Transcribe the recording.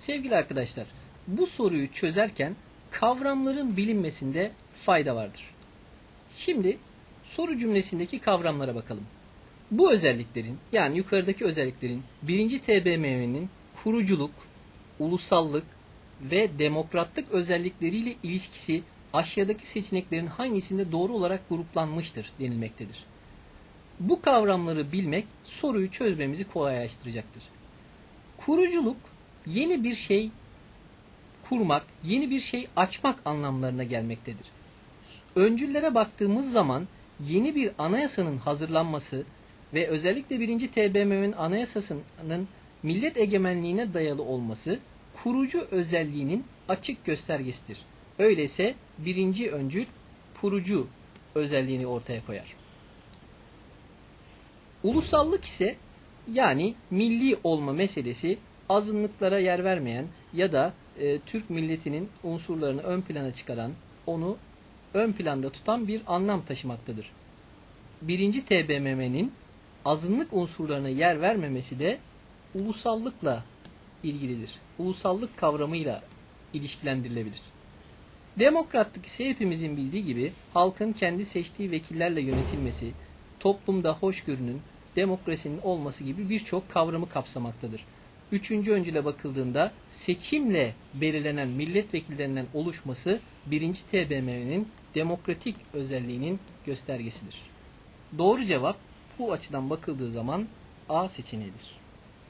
Sevgili arkadaşlar, bu soruyu çözerken kavramların bilinmesinde fayda vardır. Şimdi soru cümlesindeki kavramlara bakalım. Bu özelliklerin yani yukarıdaki özelliklerin birinci TBMM'nin kuruculuk, ulusallık ve demokratlık özellikleriyle ilişkisi aşağıdaki seçeneklerin hangisinde doğru olarak gruplanmıştır denilmektedir. Bu kavramları bilmek soruyu çözmemizi kolaylaştıracaktır. Kuruculuk yeni bir şey kurmak, yeni bir şey açmak anlamlarına gelmektedir. Öncüllere baktığımız zaman yeni bir anayasanın hazırlanması ve özellikle 1. TBMM'nin anayasasının millet egemenliğine dayalı olması kurucu özelliğinin açık göstergesidir. Öyleyse birinci öncül kurucu özelliğini ortaya koyar. Ulusallık ise yani milli olma meselesi azınlıklara yer vermeyen ya da e, Türk milletinin unsurlarını ön plana çıkaran, onu ön planda tutan bir anlam taşımaktadır. Birinci TBMM'nin azınlık unsurlarına yer vermemesi de ulusallıkla ilgilidir. Ulusallık kavramıyla ilişkilendirilebilir. Demokratlık ise hepimizin bildiği gibi halkın kendi seçtiği vekillerle yönetilmesi, toplumda hoşgörünün, demokrasinin olması gibi birçok kavramı kapsamaktadır. Üçüncü öncüle bakıldığında seçimle belirlenen milletvekillerinden oluşması birinci TBMM'nin demokratik özelliğinin göstergesidir. Doğru cevap bu açıdan bakıldığı zaman A seçeneğidir.